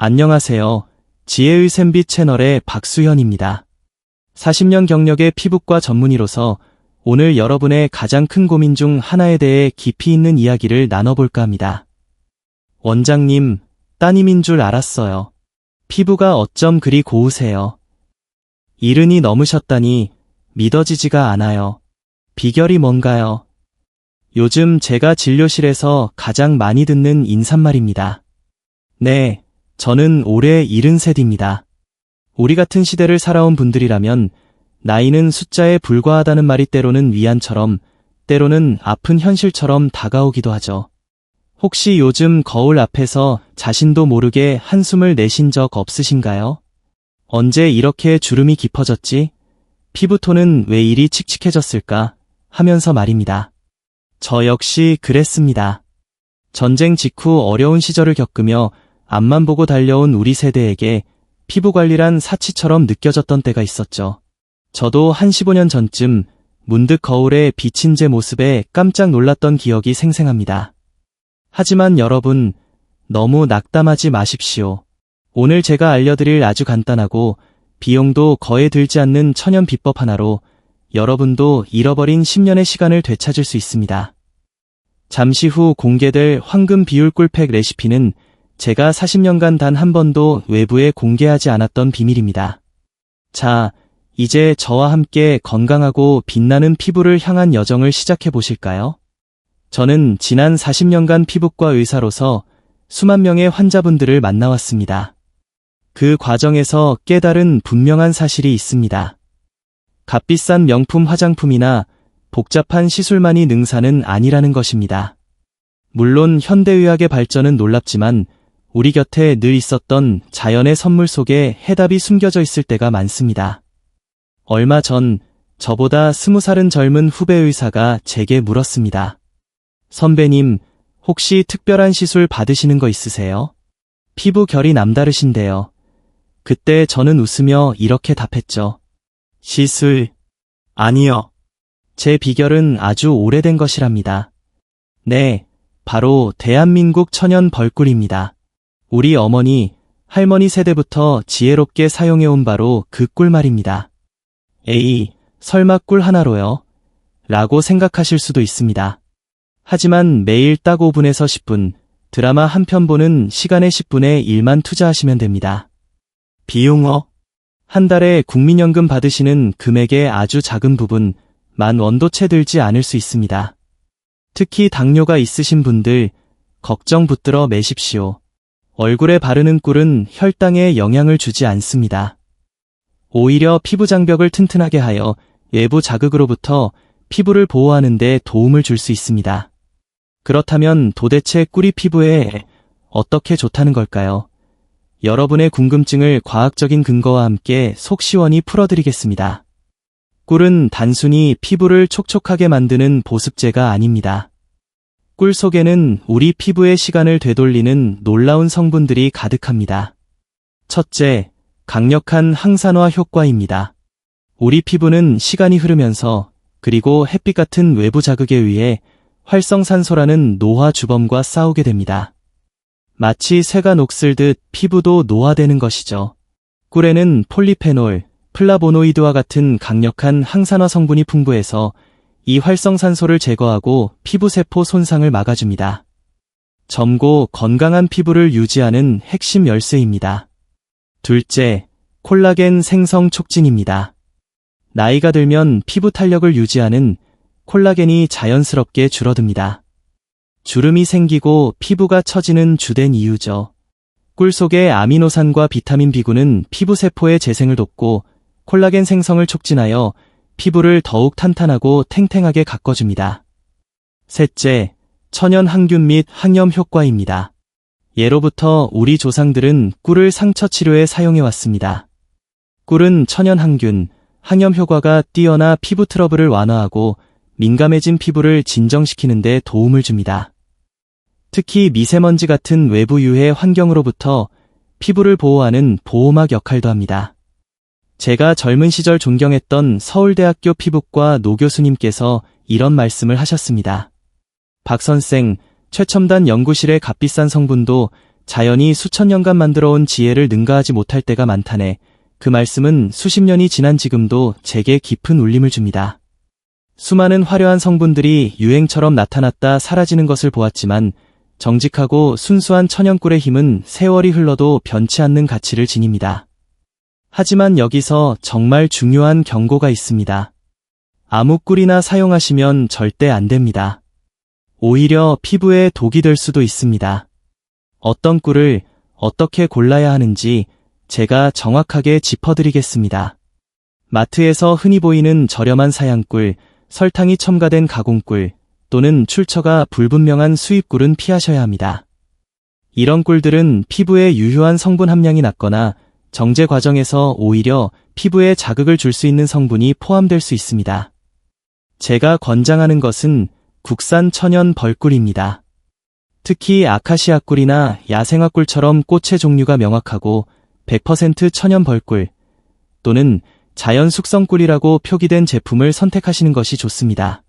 안녕하세요. 지혜의 샘빛 채널의 박수현입니다. 40년 경력의 피부과 전문의로서 오늘 여러분의 가장 큰 고민 중 하나에 대해 깊이 있는 이야기를 나눠볼까 합니다. 원장님, 따님인 줄 알았어요. 피부가 어쩜 그리 고우세요. 이른이 넘으셨다니 믿어지지가 않아요. 비결이 뭔가요? 요즘 제가 진료실에서 가장 많이 듣는 인사말입니다. 네, 저는 올해 73입니다. 우리 같은 시대를 살아온 분들이라면 나이는 숫자에 불과하다는 말이 때로는 위안처럼 때로는 아픈 현실처럼 다가오기도 하죠. 혹시 요즘 거울 앞에서 자신도 모르게 한숨을 내신 적 없으신가요? 언제 이렇게 주름이 깊어졌지? 피부톤은 왜 이리 칙칙해졌을까? 하면서 말입니다. 저 역시 그랬습니다. 전쟁 직후 어려운 시절을 겪으며 앞만 보고 달려온 우리 세대에게 피부 관리란 사치처럼 느껴졌던 때가 있었죠. 저도 한 15년 전쯤 문득 거울에 비친 제 모습에 깜짝 놀랐던 기억이 생생합니다. 하지만 여러분, 너무 낙담하지 마십시오. 오늘 제가 알려드릴 아주 간단하고 비용도 거의 들지 않는 천연 비법 하나로 여러분도 잃어버린 10년의 시간을 되찾을 수 있습니다. 잠시 후 공개될 황금 비율 꿀팩 레시피는 제가 40년간 단 한 번도 외부에 공개하지 않았던 비밀입니다. 자, 이제 저와 함께 건강하고 빛나는 피부를 향한 여정을 시작해 보실까요? 저는 지난 40년간 피부과 의사로서 수만 명의 환자분들을 만나왔습니다. 그 과정에서 깨달은 분명한 사실이 있습니다. 값비싼 명품 화장품이나 복잡한 시술만이 능사는 아니라는 것입니다. 물론 현대의학의 발전은 놀랍지만 우리 곁에 늘 있었던 자연의 선물 속에 해답이 숨겨져 있을 때가 많습니다. 얼마 전 저보다 스무 살은 젊은 후배 의사가 제게 물었습니다. 선배님, 혹시 특별한 시술 받으시는 거 있으세요? 피부 결이 남다르신데요. 그때 저는 웃으며 이렇게 답했죠. 시술. 아니요. 제 비결은 아주 오래된 것이랍니다. 네, 바로 대한민국 천연 벌꿀입니다. 우리 어머니, 할머니 세대부터 지혜롭게 사용해온 바로 그 꿀 말입니다. 에이, 설마 꿀 하나로요? 라고 생각하실 수도 있습니다. 하지만 매일 딱 5분에서 10분, 드라마 한 편 보는 시간의 10분에 1만 투자하시면 됩니다. 비용어? 한 달에 국민연금 받으시는 금액의 아주 작은 부분, 만 원도 채 들지 않을 수 있습니다. 특히 당뇨가 있으신 분들, 걱정 붙들어 매십시오. 얼굴에 바르는 꿀은 혈당에 영향을 주지 않습니다. 오히려 피부 장벽을 튼튼하게 하여 외부 자극으로부터 피부를 보호하는 데 도움을 줄 수 있습니다. 그렇다면 도대체 꿀이 피부에 어떻게 좋다는 걸까요? 여러분의 궁금증을 과학적인 근거와 함께 속 시원히 풀어드리겠습니다. 꿀은 단순히 피부를 촉촉하게 만드는 보습제가 아닙니다. 꿀 속에는 우리 피부의 시간을 되돌리는 놀라운 성분들이 가득합니다. 첫째, 강력한 항산화 효과입니다. 우리 피부는 시간이 흐르면서 그리고 햇빛 같은 외부 자극에 의해 활성산소라는 노화 주범과 싸우게 됩니다. 마치 쇠가 녹슬듯 피부도 노화되는 것이죠. 꿀에는 폴리페놀, 플라보노이드와 같은 강력한 항산화 성분이 풍부해서 이 활성산소를 제거하고 피부세포 손상을 막아줍니다. 젊고 건강한 피부를 유지하는 핵심 열쇠입니다. 둘째, 콜라겐 생성 촉진입니다. 나이가 들면 피부 탄력을 유지하는 콜라겐이 자연스럽게 줄어듭니다. 주름이 생기고 피부가 처지는 주된 이유죠. 꿀 속의 아미노산과 비타민 B9는 피부세포의 재생을 돕고 콜라겐 생성을 촉진하여 피부를 더욱 탄탄하고 탱탱하게 가꿔줍니다. 셋째, 천연 항균 및 항염 효과입니다. 예로부터 우리 조상들은 꿀을 상처 치료에 사용해 왔습니다. 꿀은 천연 항균, 항염 효과가 뛰어나 피부 트러블을 완화하고 민감해진 피부를 진정시키는 데 도움을 줍니다. 특히 미세먼지 같은 외부 유해 환경으로부터 피부를 보호하는 보호막 역할도 합니다. 제가 젊은 시절 존경했던 서울대학교 피부과 노 교수님께서 이런 말씀을 하셨습니다. 박 선생, 최첨단 연구실의 값비싼 성분도 자연이 수천 년간 만들어온 지혜를 능가하지 못할 때가 많다네. 그 말씀은 수십 년이 지난 지금도 제게 깊은 울림을 줍니다. 수많은 화려한 성분들이 유행처럼 나타났다 사라지는 것을 보았지만 정직하고 순수한 천연꿀의 힘은 세월이 흘러도 변치 않는 가치를 지닙니다. 하지만 여기서 정말 중요한 경고가 있습니다. 아무 꿀이나 사용하시면 절대 안 됩니다. 오히려 피부에 독이 될 수도 있습니다. 어떤 꿀을 어떻게 골라야 하는지 제가 정확하게 짚어드리겠습니다. 마트에서 흔히 보이는 저렴한 사양꿀, 설탕이 첨가된 가공꿀, 또는 출처가 불분명한 수입꿀은 피하셔야 합니다. 이런 꿀들은 피부에 유효한 성분 함량이 낮거나 정제 과정에서 오히려 피부에 자극을 줄 수 있는 성분이 포함될 수 있습니다. 제가 권장하는 것은 국산 천연 벌꿀입니다. 특히 아카시아 꿀이나 야생화 꿀처럼 꽃의 종류가 명확하고 100% 천연 벌꿀 또는 자연 숙성 꿀이라고 표기된 제품을 선택하시는 것이 좋습니다.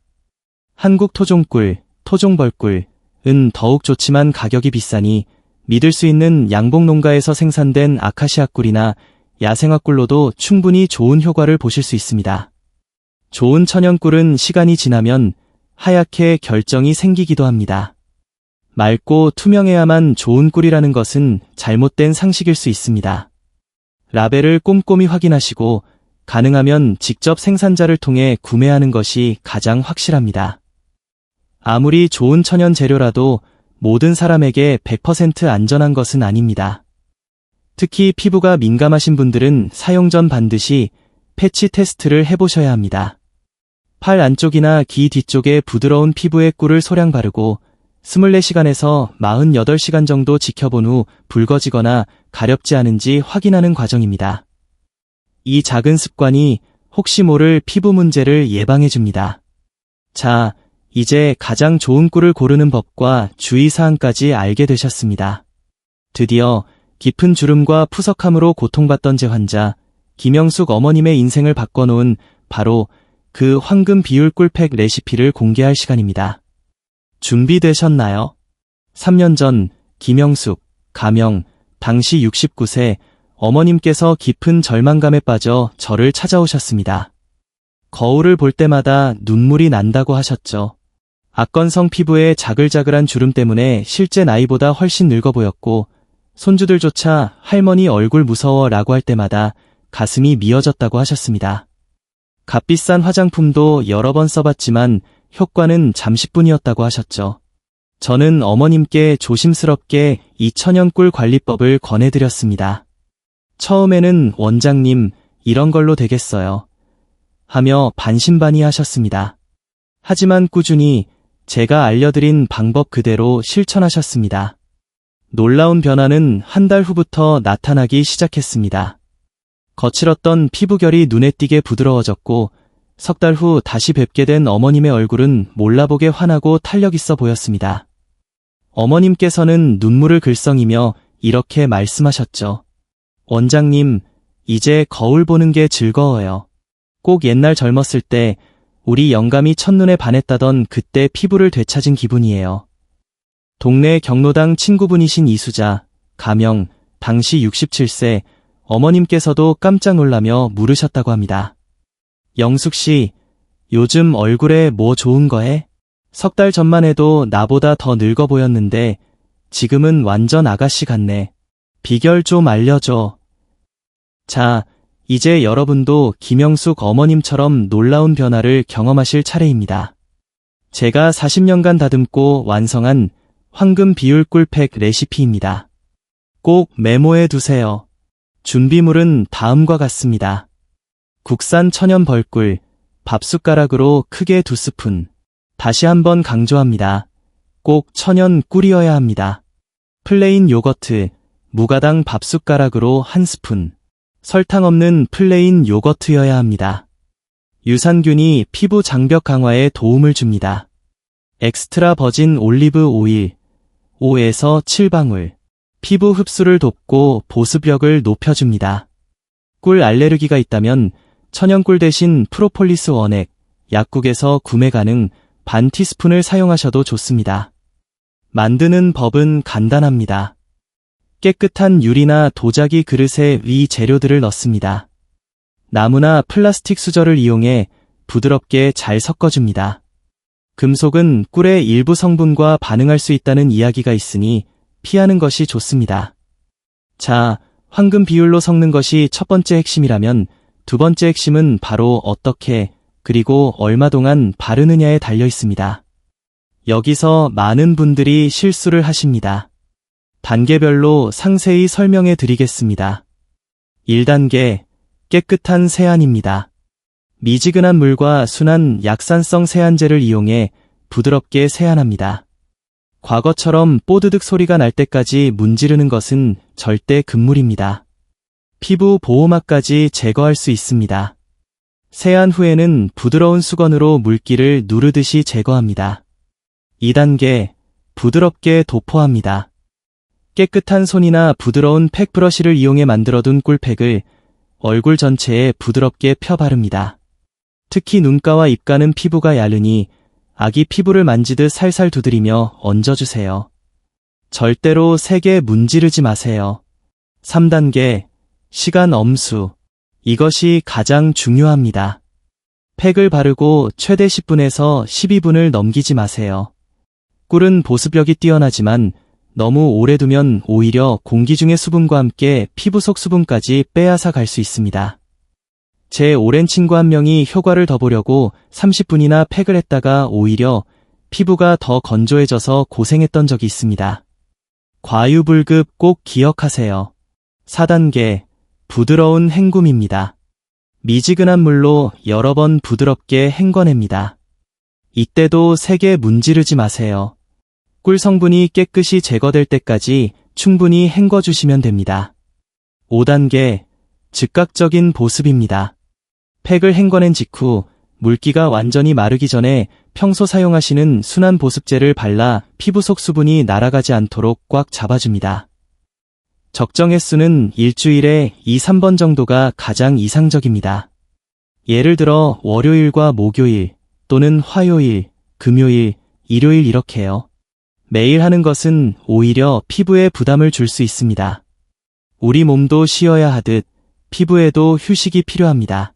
한국 토종꿀, 토종벌꿀은 더욱 좋지만 가격이 비싸니 믿을 수 있는 양봉 농가에서 생산된 아카시아 꿀이나 야생화 꿀로도 충분히 좋은 효과를 보실 수 있습니다. 좋은 천연 꿀은 시간이 지나면 하얗게 결정이 생기기도 합니다. 맑고 투명해야만 좋은 꿀이라는 것은 잘못된 상식일 수 있습니다. 라벨을 꼼꼼히 확인하시고 가능하면 직접 생산자를 통해 구매하는 것이 가장 확실합니다. 아무리 좋은 천연 재료라도 모든 사람에게 100% 안전한 것은 아닙니다. 특히 피부가 민감하신 분들은 사용 전 반드시 패치 테스트를 해보셔야 합니다. 팔 안쪽이나 귀 뒤쪽에 부드러운 피부에 꿀을 소량 바르고 24시간에서 48시간 정도 지켜본 후 붉어지거나 가렵지 않은지 확인하는 과정입니다. 이 작은 습관이 혹시 모를 피부 문제를 예방해 줍니다. 자, 이제 가장 좋은 꿀을 고르는 법과 주의사항까지 알게 되셨습니다. 드디어 깊은 주름과 푸석함으로 고통받던 제 환자, 김영숙 어머님의 인생을 바꿔놓은 바로 그 황금 비율 꿀팩 레시피를 공개할 시간입니다. 준비되셨나요? 3년 전 김영숙, 가명, 당시 69세 어머님께서 깊은 절망감에 빠져 저를 찾아오셨습니다. 거울을 볼 때마다 눈물이 난다고 하셨죠. 악건성 피부에 자글자글한 주름 때문에 실제 나이보다 훨씬 늙어 보였고 손주들조차 할머니 얼굴 무서워 라고 할 때마다 가슴이 미어졌다고 하셨습니다. 값비싼 화장품도 여러 번 써봤지만 효과는 잠시뿐이었다고 하셨죠. 저는 어머님께 조심스럽게 이 천연꿀 관리법을 권해드렸습니다. 처음에는 원장님, 이런 걸로 되겠어요. 하며 반신반의 하셨습니다. 하지만 꾸준히 제가 알려드린 방법 그대로 실천하셨습니다. 놀라운 변화는 한 달 후부터 나타나기 시작했습니다. 거칠었던 피부결이 눈에 띄게 부드러워졌고 석 달 후 다시 뵙게 된 어머님의 얼굴은 몰라보게 환하고 탄력 있어 보였습니다. 어머님께서는 눈물을 글썽이며 이렇게 말씀하셨죠. 원장님, 이제 거울 보는 게 즐거워요. 꼭 옛날 젊었을 때 우리 영감이 첫눈에 반했다던 그때 피부를 되찾은 기분이에요. 동네 경로당 친구분이신 이수자, 가명, 당시 67세, 어머님께서도 깜짝 놀라며 물으셨다고 합니다. 영숙 씨, 요즘 얼굴에 뭐 좋은 거 해? 석 달 전만 해도 나보다 더 늙어 보였는데 지금은 완전 아가씨 같네. 비결 좀 알려줘. 자, 이제 여러분도 김영숙 어머님처럼 놀라운 변화를 경험하실 차례입니다. 제가 40년간 다듬고 완성한 황금 비율 꿀팩 레시피입니다. 꼭 메모해 두세요. 준비물은 다음과 같습니다. 국산 천연 벌꿀, 밥숟가락으로 크게 두 스푼. 다시 한번 강조합니다. 꼭 천연 꿀이어야 합니다. 플레인 요거트, 무가당 밥숟가락으로 한 스푼. 설탕 없는 플레인 요거트여야 합니다. 유산균이 피부 장벽 강화에 도움을 줍니다. 엑스트라 버진 올리브 오일 5에서 7방울 피부 흡수를 돕고 보습력을 높여줍니다. 꿀 알레르기가 있다면 천연꿀 대신 프로폴리스 원액, 약국에서 구매 가능 반 티스푼을 사용하셔도 좋습니다. 만드는 법은 간단합니다. 깨끗한 유리나 도자기 그릇에 위 재료들을 넣습니다. 나무나 플라스틱 수저를 이용해 부드럽게 잘 섞어줍니다. 금속은 꿀의 일부 성분과 반응할 수 있다는 이야기가 있으니 피하는 것이 좋습니다. 자, 황금 비율로 섞는 것이 첫 번째 핵심이라면 두 번째 핵심은 바로 어떻게 그리고 얼마 동안 바르느냐에 달려 있습니다. 여기서 많은 분들이 실수를 하십니다. 단계별로 상세히 설명해 드리겠습니다. 1단계 깨끗한 세안입니다. 미지근한 물과 순한 약산성 세안제를 이용해 부드럽게 세안합니다. 과거처럼 뽀드득 소리가 날 때까지 문지르는 것은 절대 금물입니다. 피부 보호막까지 제거할 수 있습니다. 세안 후에는 부드러운 수건으로 물기를 누르듯이 제거합니다. 2단계 부드럽게 도포합니다. 깨끗한 손이나 부드러운 팩 브러쉬를 이용해 만들어둔 꿀팩을 얼굴 전체에 부드럽게 펴 바릅니다. 특히 눈가와 입가는 피부가 얇으니 아기 피부를 만지듯 살살 두드리며 얹어주세요. 절대로 세게 문지르지 마세요. 3단계 시간 엄수 이것이 가장 중요합니다. 팩을 바르고 최대 10분에서 12분을 넘기지 마세요. 꿀은 보습력이 뛰어나지만 너무 오래 두면 오히려 공기 중의 수분과 함께 피부 속 수분까지 빼앗아 갈 수 있습니다. 제 오랜 친구 한 명이 효과를 더 보려고 30분이나 팩을 했다가 오히려 피부가 더 건조해져서 고생했던 적이 있습니다. 과유불급 꼭 기억하세요. 4단계 부드러운 헹굼입니다. 미지근한 물로 여러 번 부드럽게 헹궈냅니다. 이때도 세게 문지르지 마세요. 꿀 성분이 깨끗이 제거될 때까지 충분히 헹궈주시면 됩니다. 5단계 즉각적인 보습입니다. 팩을 헹궈낸 직후 물기가 완전히 마르기 전에 평소 사용하시는 순한 보습제를 발라 피부 속 수분이 날아가지 않도록 꽉 잡아줍니다. 적정 횟수는 일주일에 2, 3번 정도가 가장 이상적입니다. 예를 들어 월요일과 목요일 또는 화요일, 금요일, 일요일 이렇게요. 매일 하는 것은 오히려 피부에 부담을 줄 수 있습니다. 우리 몸도 쉬어야 하듯 피부에도 휴식이 필요합니다.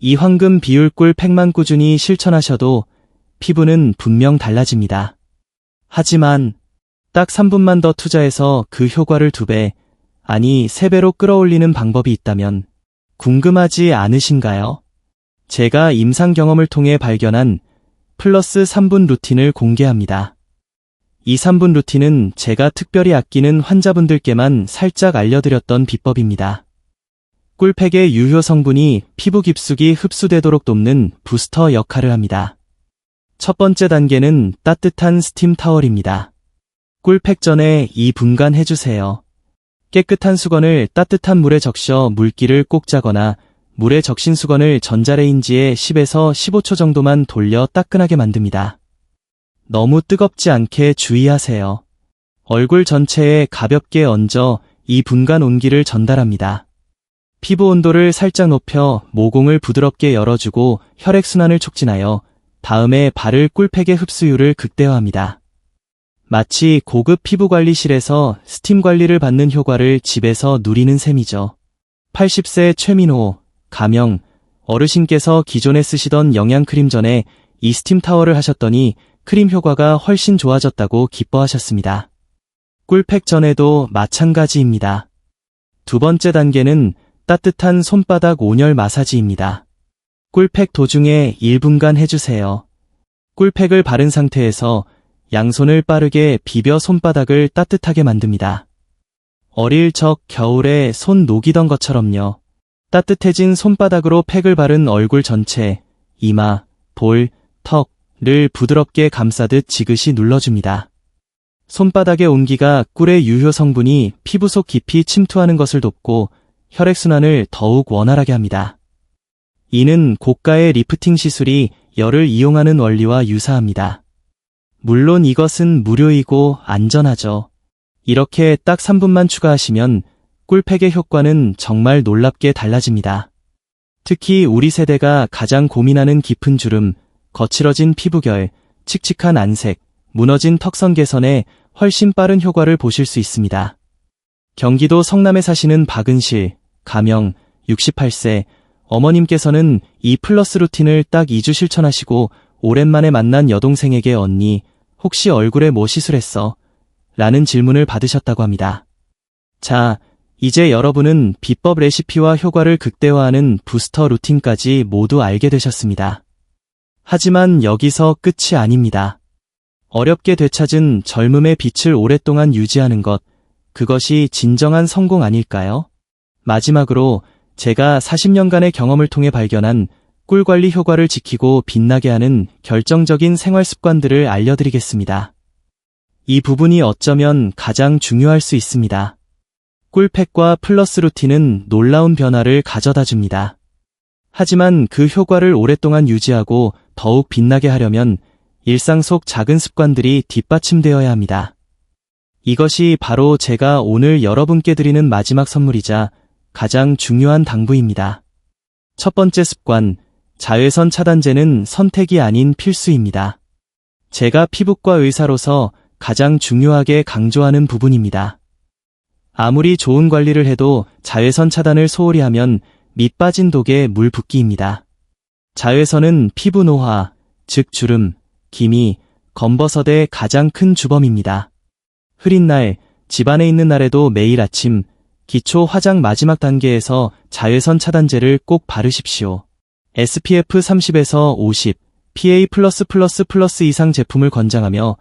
이 황금 비율 꿀 팩만 꾸준히 실천하셔도 피부는 분명 달라집니다. 하지만 딱 3분만 더 투자해서 그 효과를 2배, 아니 3배로 끌어올리는 방법이 있다면 궁금하지 않으신가요? 제가 임상 경험을 통해 발견한 플러스 3분 루틴을 공개합니다. 이 3분 루틴은 제가 특별히 아끼는 환자분들께만 살짝 알려드렸던 비법입니다. 꿀팩의 유효 성분이 피부 깊숙이 흡수되도록 돕는 부스터 역할을 합니다. 첫 번째 단계는 따뜻한 스팀 타월입니다. 꿀팩 전에 이 분간 해주세요. 깨끗한 수건을 따뜻한 물에 적셔 물기를 꼭 짜거나 물에 적신 수건을 전자레인지에 10에서 15초 정도만 돌려 따끈하게 만듭니다. 너무 뜨겁지 않게 주의하세요. 얼굴 전체에 가볍게 얹어 이 분간 온기를 전달합니다. 피부 온도를 살짝 높여 모공을 부드럽게 열어주고 혈액순환을 촉진하여 다음에 바를 꿀팩의 흡수율을 극대화합니다. 마치 고급 피부관리실에서 스팀 관리를 받는 효과를 집에서 누리는 셈이죠. 80세 최민호, 가명, 어르신께서 기존에 쓰시던 영양크림 전에 이 스팀 타월을 하셨더니 크림 효과가 훨씬 좋아졌다고 기뻐하셨습니다. 꿀팩 전에도 마찬가지입니다. 두 번째 단계는 따뜻한 손바닥 온열 마사지입니다. 꿀팩 도중에 1분간 해주세요. 꿀팩을 바른 상태에서 양손을 빠르게 비벼 손바닥을 따뜻하게 만듭니다. 어릴 적 겨울에 손 녹이던 것처럼요. 따뜻해진 손바닥으로 팩을 바른 얼굴 전체, 이마, 볼, 턱 을 부드럽게 감싸듯 지그시 눌러줍니다. 손바닥의 온기가 꿀의 유효 성분이 피부 속 깊이 침투하는 것을 돕고 혈액순환을 더욱 원활하게 합니다. 이는 고가의 리프팅 시술이 열을 이용하는 원리와 유사합니다. 물론 이것은 무료이고 안전하죠. 이렇게 딱 3분만 추가하시면 꿀팩의 효과는 정말 놀랍게 달라집니다. 특히 우리 세대가 가장 고민하는 깊은 주름, 거칠어진 피부결, 칙칙한 안색, 무너진 턱선 개선에 훨씬 빠른 효과를 보실 수 있습니다. 경기도 성남에 사시는 박은실, 가명, 68세, 어머님께서는 이 플러스 루틴을 딱 2주 실천하시고 오랜만에 만난 여동생에게 언니, 혹시 얼굴에 뭐 시술했어? 라는 질문을 받으셨다고 합니다. 자, 이제 여러분은 비법 레시피와 효과를 극대화하는 부스터 루틴까지 모두 알게 되셨습니다. 하지만 여기서 끝이 아닙니다. 어렵게 되찾은 젊음의 빛을 오랫동안 유지하는 것, 그것이 진정한 성공 아닐까요? 마지막으로 제가 40년간의 경험을 통해 발견한 꿀 관리 효과를 지키고 빛나게 하는 결정적인 생활 습관들을 알려드리겠습니다. 이 부분이 어쩌면 가장 중요할 수 있습니다. 꿀팩과 플러스 루틴은 놀라운 변화를 가져다 줍니다. 하지만 그 효과를 오랫동안 유지하고 더욱 빛나게 하려면 일상 속 작은 습관들이 뒷받침되어야 합니다. 이것이 바로 제가 오늘 여러분께 드리는 마지막 선물이자 가장 중요한 당부입니다. 첫 번째 습관, 자외선 차단제는 선택이 아닌 필수입니다. 제가 피부과 의사로서 가장 중요하게 강조하는 부분입니다. 아무리 좋은 관리를 해도 자외선 차단을 소홀히 하면 밑 빠진 독에 물 붓기입니다. 자외선은 피부 노화, 즉 주름, 기미, 검버섯의 가장 큰 주범입니다. 흐린 날, 집안에 있는 날에도 매일 아침 기초 화장 마지막 단계에서 자외선 차단제를 꼭 바르십시오. SPF 30에서 50, PA++++ 이상 제품을 권장하며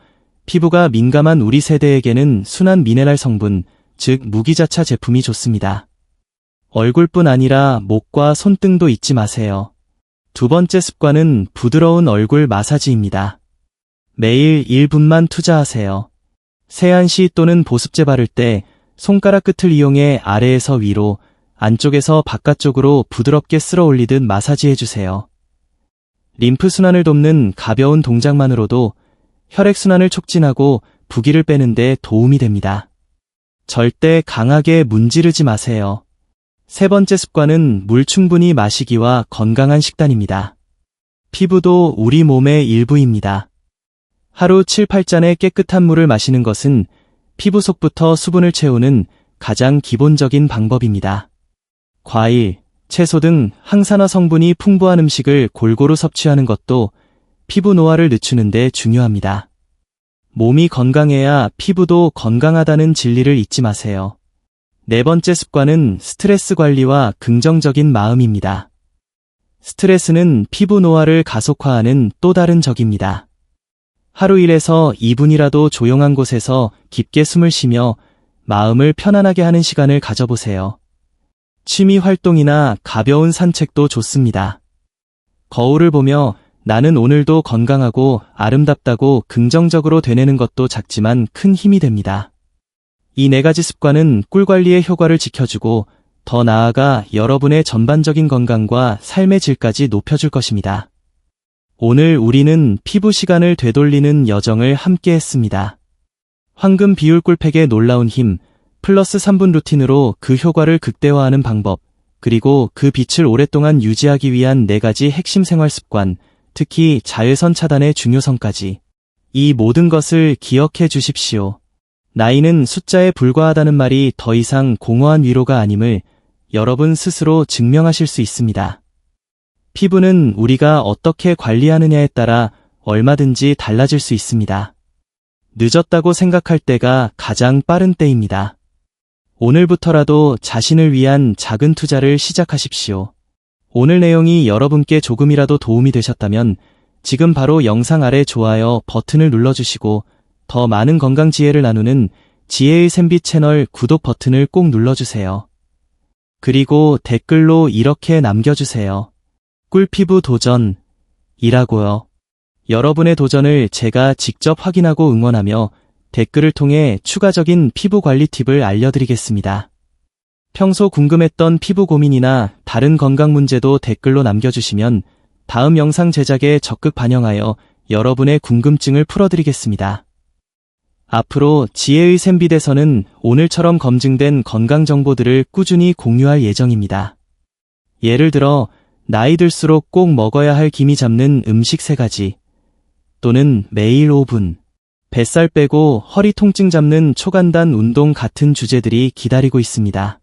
피부가 민감한 우리 세대에게는 순한 미네랄 성분, 즉 무기자차 제품이 좋습니다. 얼굴뿐 아니라 목과 손등도 잊지 마세요. 두 번째 습관은 부드러운 얼굴 마사지입니다. 매일 1분만 투자하세요. 세안 시 또는 보습제 바를 때 손가락 끝을 이용해 아래에서 위로, 안쪽에서 바깥쪽으로 부드럽게 쓸어 올리듯 마사지해 주세요. 림프 순환을 돕는 가벼운 동작만으로도 혈액 순환을 촉진하고 부기를 빼는데 도움이 됩니다. 절대 강하게 문지르지 마세요. 세 번째 습관은 물 충분히 마시기와 건강한 식단입니다. 피부도 우리 몸의 일부입니다. 하루 7, 8잔의 깨끗한 물을 마시는 것은 피부 속부터 수분을 채우는 가장 기본적인 방법입니다. 과일, 채소 등 항산화 성분이 풍부한 음식을 골고루 섭취하는 것도 피부 노화를 늦추는 데 중요합니다. 몸이 건강해야 피부도 건강하다는 진리를 잊지 마세요. 네 번째 습관은 스트레스 관리와 긍정적인 마음입니다. 스트레스는 피부 노화를 가속화하는 또 다른 적입니다. 하루 1에서 2분이라도 조용한 곳에서 깊게 숨을 쉬며 마음을 편안하게 하는 시간을 가져보세요. 취미 활동이나 가벼운 산책도 좋습니다. 거울을 보며 나는 오늘도 건강하고 아름답다고 긍정적으로 되뇌는 것도 작지만 큰 힘이 됩니다. 이 네 가지 습관은 꿀 관리의 효과를 지켜주고 더 나아가 여러분의 전반적인 건강과 삶의 질까지 높여줄 것입니다. 오늘 우리는 피부 시간을 되돌리는 여정을 함께 했습니다. 황금 비율 꿀팩의 놀라운 힘, 플러스 3분 루틴으로 그 효과를 극대화하는 방법, 그리고 그 빛을 오랫동안 유지하기 위한 네 가지 핵심 생활 습관, 특히 자외선 차단의 중요성까지. 이 모든 것을 기억해 주십시오. 나이는 숫자에 불과하다는 말이 더 이상 공허한 위로가 아님을 여러분 스스로 증명하실 수 있습니다. 피부는 우리가 어떻게 관리하느냐에 따라 얼마든지 달라질 수 있습니다. 늦었다고 생각할 때가 가장 빠른 때입니다. 오늘부터라도 자신을 위한 작은 투자를 시작하십시오. 오늘 내용이 여러분께 조금이라도 도움이 되셨다면 지금 바로 영상 아래 좋아요 버튼을 눌러주시고 더 많은 건강 지혜를 나누는 지혜의 샘비 채널 구독 버튼을 꼭 눌러주세요. 그리고 댓글로 이렇게 남겨주세요. 꿀피부 도전 이라고요. 여러분의 도전을 제가 직접 확인하고 응원하며 댓글을 통해 추가적인 피부 관리 팁을 알려드리겠습니다. 평소 궁금했던 피부 고민이나 다른 건강 문제도 댓글로 남겨주시면 다음 영상 제작에 적극 반영하여 여러분의 궁금증을 풀어드리겠습니다. 앞으로 지혜의 샘비대서는 오늘처럼 검증된 건강 정보들을 꾸준히 공유할 예정입니다. 예를 들어 나이 들수록 꼭 먹어야 할 김이 잡는 음식 세 가지 또는 매일 5분 뱃살 빼고 허리 통증 잡는 초간단 운동 같은 주제들이 기다리고 있습니다.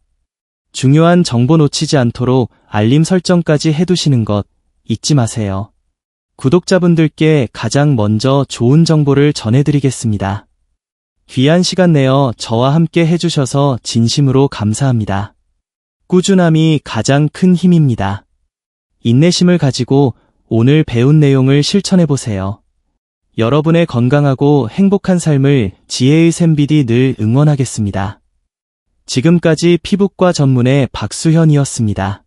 중요한 정보 놓치지 않도록 알림 설정까지 해두시는 것 잊지 마세요. 구독자분들께 가장 먼저 좋은 정보를 전해드리겠습니다. 귀한 시간 내어 저와 함께 해주셔서 진심으로 감사합니다. 꾸준함이 가장 큰 힘입니다. 인내심을 가지고 오늘 배운 내용을 실천해보세요. 여러분의 건강하고 행복한 삶을 지혜의 샘비디 늘 응원하겠습니다. 지금까지 피부과 전문의 박수현이었습니다.